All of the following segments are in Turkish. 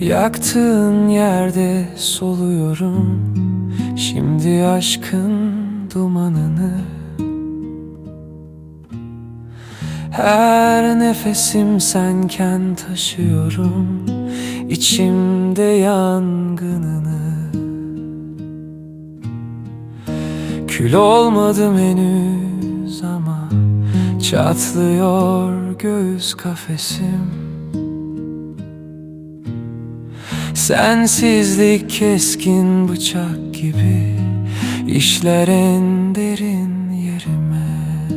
Yaktığın yerde soluyorum. Şimdi aşkın dumanını. Her nefesim senken taşıyorum. İçimde yangınını. Kül olmadım henüz ama Çatlıyor göğüs kafesim Sensizlik keskin bıçak gibi işler en derin yerime.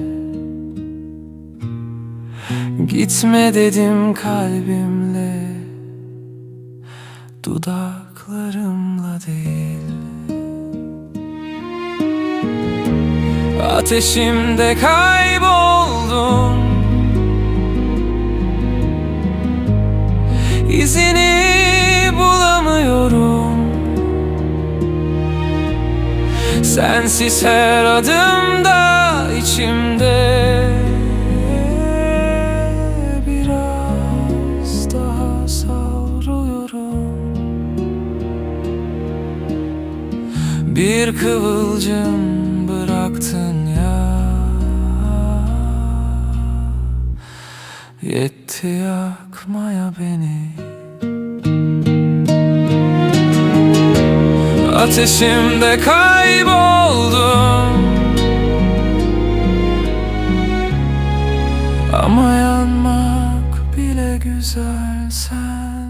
Gitme dedim kalbimle Dudaklarımla değil. Ateşimde kayboldum. İzini Sensiz her adımda içimde Biraz daha savruyorum. Bir kıvılcım bıraktın ya. Yetti yakmaya beni ateşimde kayboldum. Ama yanmak bile güzel sen